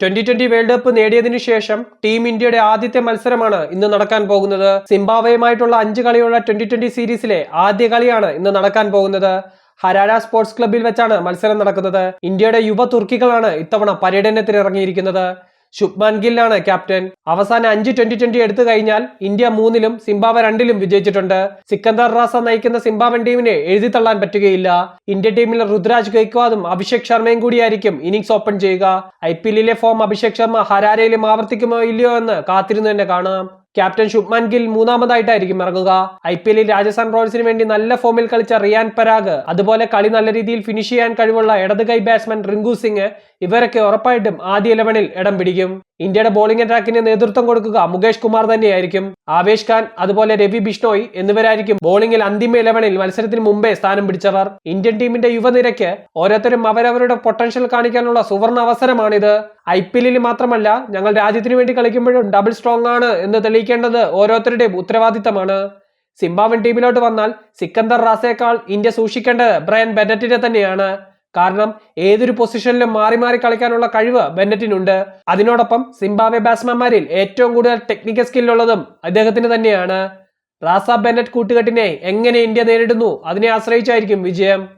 Twenty twenty world cup നേടിയതിനു ശേഷം team ഇന്ത്യയുടെ ആദ്യത്തെ മത്സരമാണ് ഇന്ന് നടക്കാൻ പോകുന്നത്. സിംബാവയുമായിട്ടുള്ള അഞ്ച് കളിയുള്ള ട്വന്റി ട്വന്റി സീരീസിലെ ആദ്യ കളിയാണ് ഇന്ന് നടക്കാൻ പോകുന്നത്. ഹരാര സ്പോർട്സ് ക്ലബ്ബിൽ വെച്ചാണ് മത്സരം നടക്കുന്നത്. ഇന്ത്യയുടെ യുവ തുർക്കികളാണ് ഇത്തവണ പര്യടനത്തിന് ഇറങ്ങിയിരിക്കുന്നത് ശുഭ്മാൻ ഗില്ലാണ് ക്യാപ്റ്റൻ. അവസാന അഞ്ച് ട്വന്റി ട്വന്റി എടുത്തു കഴിഞ്ഞാൽ ഇന്ത്യ മൂന്നിലും സിംബാവ രണ്ടിലും വിജയിച്ചിട്ടുണ്ട്. സിക്കന്ദർ റാസ നയിക്കുന്ന സിംബാവൻ ടീമിനെ എഴുതിത്തള്ളാൻ പറ്റുകയില്ല. ഇന്ത്യ ടീമിലെ രുദ്രാജ് ഗൈക്വാദും അഭിഷേക് ശർമ്മയും കൂടിയായിരിക്കും ഇന്നിംഗ്സ് ഓപ്പൺ ചെയ്യുക. ഐ പി എല്ലിലെ ഫോം അഭിഷേക് ശർമ്മ ഹരാരയിലും ആവർത്തിക്കുമോ ഇല്ലയോ എന്ന് കാത്തിരുന്ന് തന്നെ കാണാം. ക്യാപ്റ്റൻ ശുഭ്മാൻ ഗിൽ മൂന്നാമതായിട്ടായിരിക്കും ഇറങ്ങുക. ഐ പി എല്ലിൽ രാജസ്ഥാൻ റോയൽസിന് വേണ്ടി നല്ല ഫോമിൽ കളിച്ച റിയാൻ പരാഗ് അതുപോലെ കളി നല്ല രീതിയിൽ ഫിനിഷ് ചെയ്യാൻ കഴിവുള്ള ഇടത് കൈ ബാറ്റ്സ്മാൻ റിങ്കു സിംഗ് ഇവരൊക്കെ ഉറപ്പായിട്ടും ആദ്യ ഇലവനിൽ ഇടം പിടിക്കും. ഇന്ത്യയുടെ ബോളിംഗ് അറ്റാക്കിന് നേതൃത്വം കൊടുക്കുക മുകേഷ് കുമാർ തന്നെയായിരിക്കും. ആവേശ് ഖാൻ അതുപോലെ രവി ബിഷ്ണോയ് എന്നിവരായിരിക്കും ബോളിംഗിൽ അന്തിമ ഇലവനിൽ മത്സരത്തിന് മുമ്പേ സ്ഥാനം പിടിച്ചവർ. ഇന്ത്യൻ ടീമിന്റെ യുവനിരയ്ക്ക് ഓരോരുത്തരും അവരവരുടെ പൊട്ടൻഷ്യൽ കാണിക്കാനുള്ള സുവർണ അവസരമാണിത്. ഐ പി എല്ലിൽ മാത്രമല്ല ഞങ്ങൾ രാജ്യത്തിന് വേണ്ടി കളിക്കുമ്പോഴും ഡബിൾ സ്ട്രോങ് ആണ് എന്ന് തെളിയിക്കേണ്ടത് ഓരോരുത്തരുടെയും ഉത്തരവാദിത്തമാണ്. സിംബാവൻ ടീമിലോട്ട് വന്നാൽ സിക്കന്ദർ റാസേക്കാൾ ഇന്ത്യ സൂക്ഷിക്കേണ്ടത് ബ്രയൻ ബെനറ്റിനെ തന്നെയാണ്. കാരണം ഏതൊരു പൊസിഷനിലും മാറി മാറി കളിക്കാനുള്ള കഴിവ് ബെന്നറ്റിനുണ്ട്. അതിനോടൊപ്പം സിംബാബ്വെ ബാറ്റ്സ്മാൻമാരിൽ ഏറ്റവും കൂടുതൽ ടെക്നിക്കൽ സ്കിൽ ഉള്ളതും അദ്ദേഹത്തിന് തന്നെയാണ്. റാസ ബെന്നറ്റ് കൂട്ടുകെട്ടിനെ എങ്ങനെ ഇന്ത്യ നേരിടുന്നു? അതിനെ ആശ്രയിച്ചായിരിക്കും വിജയം.